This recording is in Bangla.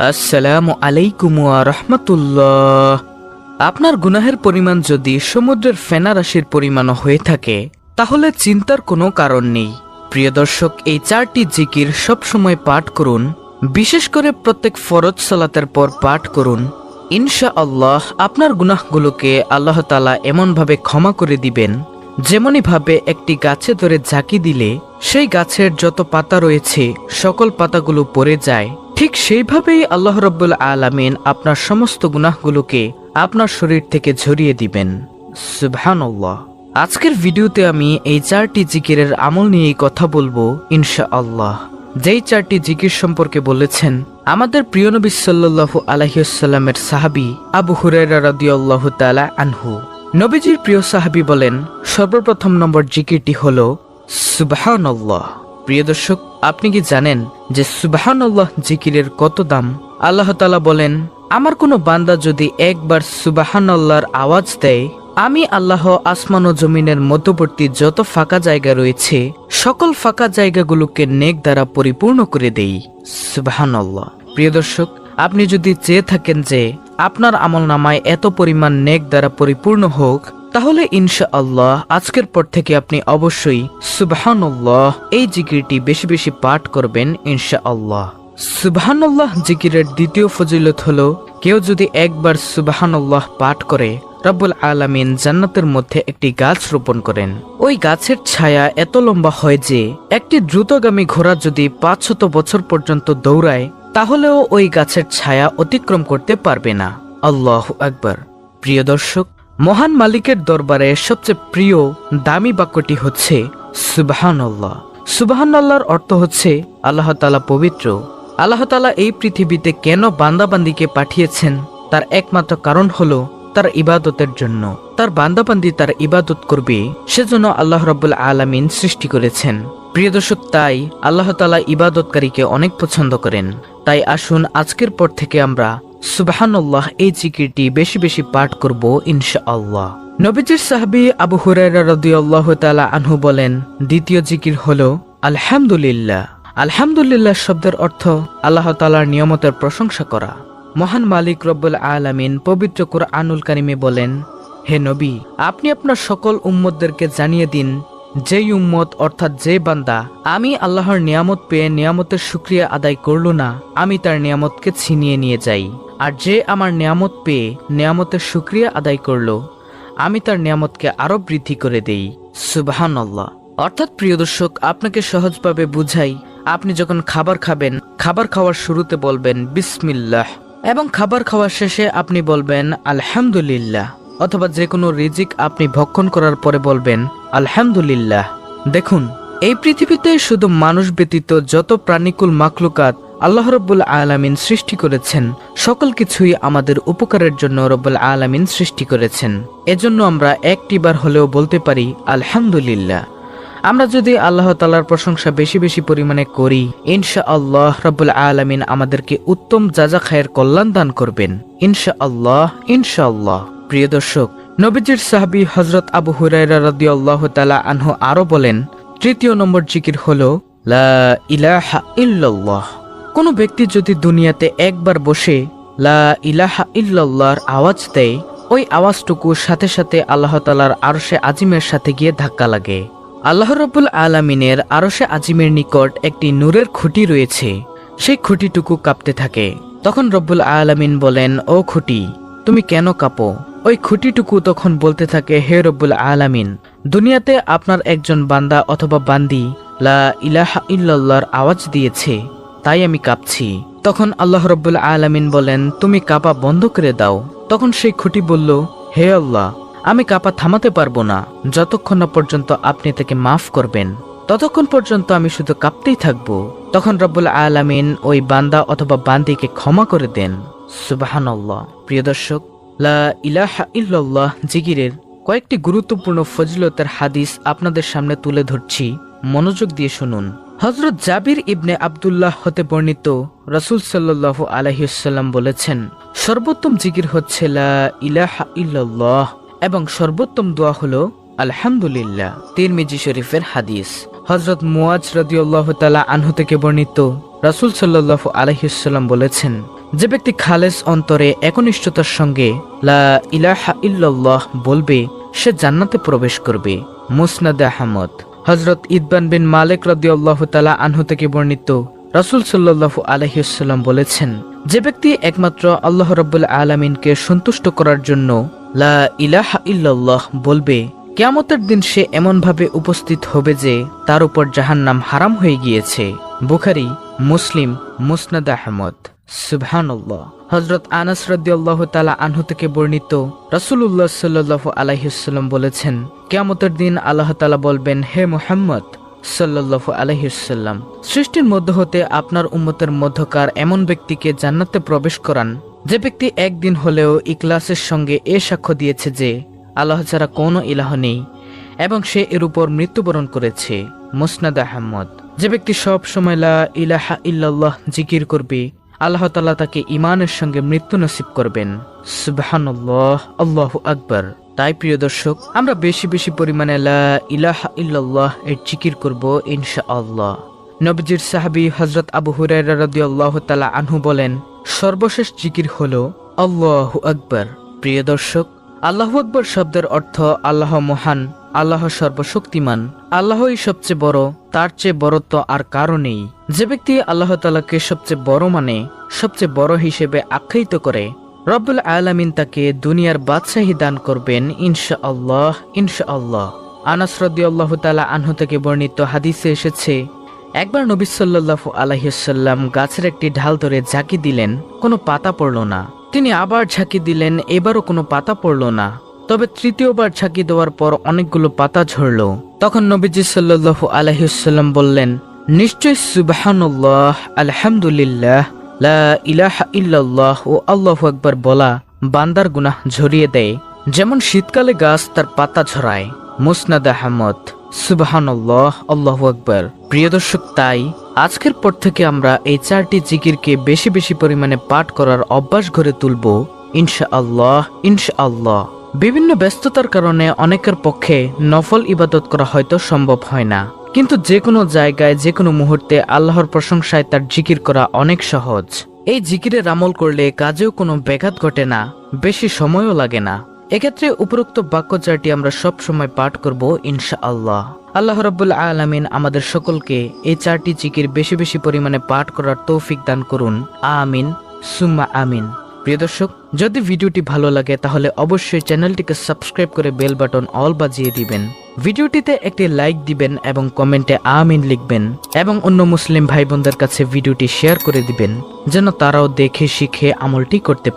আসসালামু আলাইকুম রহমতুল্লাহ। আপনার গুনাহের পরিমাণ যদি সমুদ্রের ফেনা রাশির পরিমাণও হয়ে থাকে, তাহলে চিন্তার কোনো কারণ নেই। প্রিয় দর্শক, এই চারটি জিকির সবসময় পাঠ করুন, বিশেষ করে প্রত্যেক ফরজ সালাতের পর পাঠ করুন। ইনশা আল্লাহ আপনার গুনাহগুলোকে আল্লাহ তালা এমনভাবে ক্ষমা করে দিবেন, যেমনইভাবে একটি গাছে ধরে ঝাঁকি দিলে, সেই গাছের যত পাতা রয়েছে, সকল পাতাগুলো পড়ে যায় ঠিক সেইভাবেই আল্লাহ রব্বুল আলামিন আপনার সমস্ত গুনাহগুলোকে আপনার শরীর থেকে ঝরিয়ে দিবেন। সুবহানাল্লাহ। আজকের ভিডিওতে আমি এই চারটি জিকিরের আমল নিয়েই কথা বলব ইনশা আল্লাহ যেই চারটি জিকির সম্পর্কে বলেছেন, আমাদের প্রিয় নবী সাল্লাল্লাহু আলাইসাল্লামের সাহাবি আবু হুরায়রা রাদিয়াল্লাহু তাআলা আনহু। নবীজির প্রিয় সাহাবি বলেন, সর্বপ্রথম নম্বর জিকিরটি হল, সুবহানাল্লাহ। প্রিয় দর্শক, আপনি কি জানেন যে সুবহানাল্লাহ জিকিরের কত দাম? আল্লাহ তাআলা বলেন, আমার কোনো বান্দা যদি একবার সুবহানাল্লাহর আওয়াজ দেয়, আমি আল্লাহ আসমান ও জমিনের মধ্যবর্তী যত ফাঁকা জায়গা রয়েছে, সকল ফাঁকা জায়গাগুলোকে নেক দ্বারা পরিপূর্ণ করে দেই। সুবহানাল্লাহ। প্রিয় দর্শক, আপনি যদি চেয়ে থাকেন যে আপনার আমল নামায় এত পরিমাণ নেক দ্বারা পরিপূর্ণ হোক তাহলে ইনশা আল্লাহ আজকের পর থেকে আপনি অবশ্যই সুবহানাল্লাহ এই জিকিরটি বেশি বেশি পাঠ করবেন ইনশা আল্লাহ সুবহানাল্লাহ জিকিরের দ্বিতীয় ফজিলত হলো, কেউ যদি একবার সুবহানাল্লাহ পাঠ করে, রব্বুল আলামিন জান্নাতের মধ্যে একটি গাছ রোপণ করেন। ওই গাছের ছায়া এত লম্বা হয় যে, একটি দ্রুতগামী ঘোড়া যদি পাঁচশত বছর পর্যন্ত দৌড়ায়, তাহলেও ওই গাছের ছায়া অতিক্রম করতে পারবে না। আল্লাহ আকবার। প্রিয় দর্শক মহান মালিকের দরবারে সবচেয়ে প্রিয় দামি বাক্যটি হচ্ছে সুবাহান আল্লাহ সুবাহান আল্লাহর অর্থ হচ্ছে আল্লাহ তালা পবিত্র। আল্লাহ তালা এই পৃথিবীতে কেন বান্দাবান্দিকে পাঠিয়েছেন? তার একমাত্র কারণ হলো তার ইবাদতের জন্য। তার বান্দাবান্দি তার ইবাদত করবে, সেজন্য আল্লাহ রব্বুল আলামিন সৃষ্টি করেছেন। প্রিয় দর্শক, তাই আল্লাহ তালা ইবাদতকারীকে অনেক পছন্দ করেন। তাই আসুন আজকের পর থেকে আমরা সুবাহান্লাহ এই জিকিরটি বেশি বেশি পাঠ করব ইনশা আল্লাহ নবীজির সাহাবি আবু রাদিয়াল্লাহু তাআলা আনহু বলেন, দ্বিতীয় জিকির হলো, আলহামদুলিল্লাহ। আলহামদুলিল্লাহ শব্দের অর্থ আল্লাহ তাআলার নিয়মতের প্রশংসা করা। মহান মালিক রব্বুল আলামিন পবিত্র কুরআনুল কারিমে বলেন, হে নবী, আপনি আপনার সকল উম্মতদেরকে জানিয়ে দিন, যেই উম্মত অর্থাৎ যে বান্দা আমি আল্লাহর নিয়ামত পেয়ে নিয়ামতের শুক্রিয়া আদায় করল না, আমি তার নিয়ামতকে ছিনিয়ে নিয়ে যাই। আর যে আমার নিয়ামত পেয়ে নিয়ামতের শুক্রিয়া আদায় করল, আমি তার নিয়ামতকে আরও বৃদ্ধি করে দেই। সুবাহান আল্লাহ অর্থাৎ প্রিয় দর্শক, আপনাকে সহজভাবে বুঝাই, আপনি যখন খাবার খাবেন, খাবার খাওয়ার শুরুতে বলবেন বিসমিল্লাহ এবং খাবার খাওয়ার শেষে আপনি বলবেন আলহামদুলিল্লাহ অথবা যে কোনো রিজিক আপনি ভক্ষণ করার পরে বলবেন আলহামদুলিল্লাহ। দেখুন, এই পৃথিবীতে শুধু মানুষ ব্যতীত যত প্রাণীকুল মাকলুকাত আল্লাহ রব্বুল আলামিন সৃষ্টি করেছেন, সকল কিছুই আমাদের উপকারের জন্য রব্বুল আলামিন সৃষ্টি করেছেন। এজন্য আমরা একটিবার হলেও বলতে পারি, আলহামদুলিল্লাহ। আমরা যদি আল্লাহ তালার প্রশংসা বেশি বেশি পরিমাণে করি ইনশা আল্লাহ রব্বুল আলামিন আমাদেরকে উত্তম যাজা খায়ের কল্যাণ দান করবেন। ইনশা আল্লাহ ইনশা আল্লাহ প্রিয় দর্শক, নবীজির সাহাবি হজরত আবু হুরায়রা রাদিয়াল্লাহু তাআলা আনহু আরও বলেন, তৃতীয় নম্বর জিকির হলো, লা ইলাহা ইল্লাল্লাহ। কোনো ব্যক্তি যদি দুনিয়াতে একবার বসে লা ইলাহা ইল্লাল্লাহর আওয়াজ দেয়, ওই আওয়াজটুকু সাথে সাথে আল্লাহ তালার আরশে আজিমের সাথে গিয়ে ধাক্কা লাগে। আল্লাহ রব্বুল আলামিনের আরশে আজিমের নিকট একটি নূরের খুঁটি রয়েছে। সেই খুঁটিটুকু কাঁপতে থাকে। তখন রব্বুল আলামিন বলেন, ও খুঁটি, তুমি কেন কাঁপো? ওই খুঁটিটুকু তখন বলতে থাকে, হে রব্বুল আলামিন, দুনিয়াতে আপনার একজন বান্দা অথবা বান্দি লা ইলাহা ইল্লাল্লাহর আওয়াজ দিয়েছে। তাই আমি কাঁপছি। তখন আল্লাহ রব্বুল আলামিন বলেন, তুমি কাঁপা বন্ধ করে দাও। তখন সেই খুঁটি বলল, হে আল্লাহ, আমি কাঁপা থামাতে পারব না। যতক্ষণ না পর্যন্ত আপনি তাকে মাফ করবেন, ততক্ষণ পর্যন্ত আমি শুধু কাঁপতেই থাকব। তখন রব্বুল আলামিন ওই বান্দা অথবা বান্দিকে ক্ষমা করে দেন। সুবাহানাল্লাহ। প্রিয় দর্শক, লা ইলাহা ইল্লাল্লাহ জিগিরের কয়েকটি গুরুত্বপূর্ণ ফজিলতের হাদিস আপনাদের সামনে তুলে ধরছি। মনোযোগ দিয়ে শুনুন। হজরত জাবির ইবনে আবদুল্লাহ হতে বর্ণিত রসুল সাল্লাহ আলহিউসাল্লাম বলেছেন, সর্বোত্তম জিকির হচ্ছে ইল্লাল্লাহ এবং সর্বোত্তম দোয়া হলো আলহামদুলিল্লাহ। তিরমিজি শরীফের হাদিস। হজরত মুয়াজ রদিউল্লাহ তালা আনহু থেকে বর্ণিত রাসুল সাল্লাহ আলহিউসাল্লাম বলেছেন, যে ব্যক্তি খালেস অন্তরে একনিষ্ঠতার সঙ্গে লা ইলাহা বলবে, সে জান্নাতে প্রবেশ করবে। মুসনাদ আহমদ। হজরত ইদবান বিন মালিক রদিয়াল্লাহ তালা আনহু থেকে বর্ণিত, রাসুল সাল্লাল্লাহু আলহিউসাল্লাম বলেছেন, যে ব্যক্তি একমাত্র আল্লাহ রব্বুল আলমিনকে সন্তুষ্ট করার জন্য লা ইলাহা ইল্লাল্লাহ বলবে, কেয়ামতের দিন সে এমনভাবে উপস্থিত হবে যে তার উপর জাহান্নাম হারাম হয়ে গিয়েছে। বুখারি, মুসলিম, মুসনাদ আহমদ, সুবহানাল্লাহ। হজরত আনাস রাদিয়াল্লাহু তাআলা আনহু থেকে বর্ণিত রাসূলুল্লাহ সাল্লাল্লাহু আলাইহি সাল্লাম বলেছেন, কিয়ামতের দিন আল্লাহ তাআলা বলবেন, হে মুহাম্মদ সাল্লাল্লাহু আলাইহি সাল্লাম সৃষ্টির মধ্য হতে আপনার উম্মতের মধ্যকার এমন ব্যক্তিকে জান্নাতে প্রবেশ করান। যে ব্যক্তি একদিন হলেও ইকলাসের সঙ্গে এ সাক্ষ্য দিয়েছে যে, আল্লাহ ছাড়া কোনো ইলাহ নেই এবং সে এর উপর মৃত্যুবরণ করেছে। মুসনাদ আহমদ, যে ব্যক্তি সব সময় লা ইলাহা ইল্লাল্লাহ জিকির করবে আল্লাহ তাল্লাহ তাকে ইমানের সঙ্গে মৃত্যু নসিব করবেন। সুবহানাল্লাহ, আল্লাহ আকবর। তাই প্রিয় দর্শক, আমরা বেশি বেশি পরিমাণে ইলাহা ইল্লাল্লাহ এর জিকির করব ইনশা আল্লাহ নবজির সাহাবি হজরত আবু হুরাই আল্লাহ তালা আনহু বলেন, সর্বশেষ জিকির হল আল্লাহ আকবর। প্রিয় দর্শক আল্লাহু আকবর শব্দের অর্থ আল্লাহ মহান, আল্লাহ সর্বশক্তিমান। আল্লাহই সবচেয়ে বড়, তার চেয়ে বড় তো আর কারও নেই। যে ব্যক্তি আল্লাহ তালাকে সবচেয়ে বড় মানে সবচেয়ে বড় হিসেবে আখ্যায়িত করে, রব্বুল আলামিন তাকে দুনিয়ার বাদশাহী দান করবেন ইনশা আল্লাহ ইনশা আল্লাহ আনাস রদিয়াল্লাহ তালা আনহু থেকে বর্ণিত হাদিসে এসেছে, একবার নবী সাল্লাল্লাহু আলাইসাল্লাম গাছের একটি ঢাল ধরে ঝাঁকি দিলেন, কোনো পাতা পড়ল না। তিনি আবার ঝাঁকি দিলেন, এবারও কোনো পাতা পড়ল না। তবে তৃতীয়বার ঝাঁকি দেওয়ার পর অনেকগুলো পাতা ঝরল। তখন নবীজি সাল্লাল্লাহু আলাইসাল্লাম বললেন নিশ্চয় সুবহানাল্লাহ, আলহামদুলিল্লাহ, লা ইলাহা ইল্লাল্লাহ ও আল্লাহ একবার বলা বান্দার গুনাহ ঝরিয়ে দেয়। যেমন শীতকালে গাছ তার পাতা ঝরায়। মুসনাদ আহমদ। সুবহানাল্লাহ, আল্লাহু আকবার। প্রিয় দর্শক, তাই আজকের পর থেকে আমরা এই চারটি জিকিরকে বেশি বেশি পরিমাণে পাঠ করার অভ্যাস গড়ে তুলব ইনশা আল্লাহ ইনশা আল্লাহ বিভিন্ন ব্যস্ততার কারণে অনেকের পক্ষে নফল ইবাদত করা হয়তো সম্ভব হয় না। কিন্তু যে কোনো জায়গায় যে কোনো মুহূর্তে আল্লাহর প্রশংসায় তার জিকির করা অনেক সহজ। এই জিকিরের আমল করলে কাজেও কোনো ব্যাঘাত ঘটে না, বেশি সময়ও লাগে না। এক্ষেত্রে উপরোক্ত বাক্য চারটি আমরা সব সময় পাঠ করব ইনশা আল্লাহ আল্লাহ রাব্বুল আলামিন আমাদের সকলকে এই চারটি জিকির বেশি বেশি পরিমাণে পাঠ করার তৌফিক দান করুন। আমিন, সুম্মা আমিন। প্রিয় দর্শক, যদি ভিডিওটি ভালো লাগে, তাহলে অবশ্যই চ্যানেলটিকে সাবস্ক্রাইব করে বেল বাটন অল বাজিয়ে দিবেন। ভিডিওটিতে একটি লাইক দিবেন এবং কমেন্টে আমিন লিখবেন এবং অন্য মুসলিম ভাই বোনদের কাছে ভিডিওটি শেয়ার করে দিবেন, যেন তারাও দেখে, শিখে আমলটি করতে